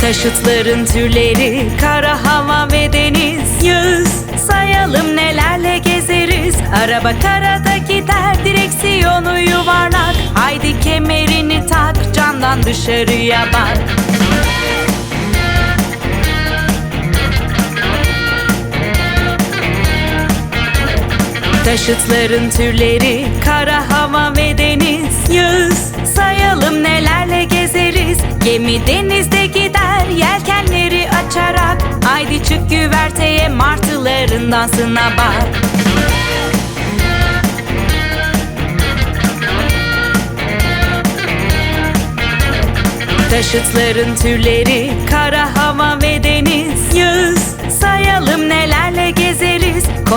Taşıtların türleri kara hava ve deniz. Yağız sayalım nelerle gezeriz. Araba karada gider direksiyonu yuvarlak. Haydi kemerini tak camdan dışarıya bak Taşıtların türleri kara hava ve deniz. Yağız sayalım nelerle gezeriz. Gemi denizde gider yelkenleri açarak. Haydi çık güverteye martıların dansına bak. Taşıtların türleri kara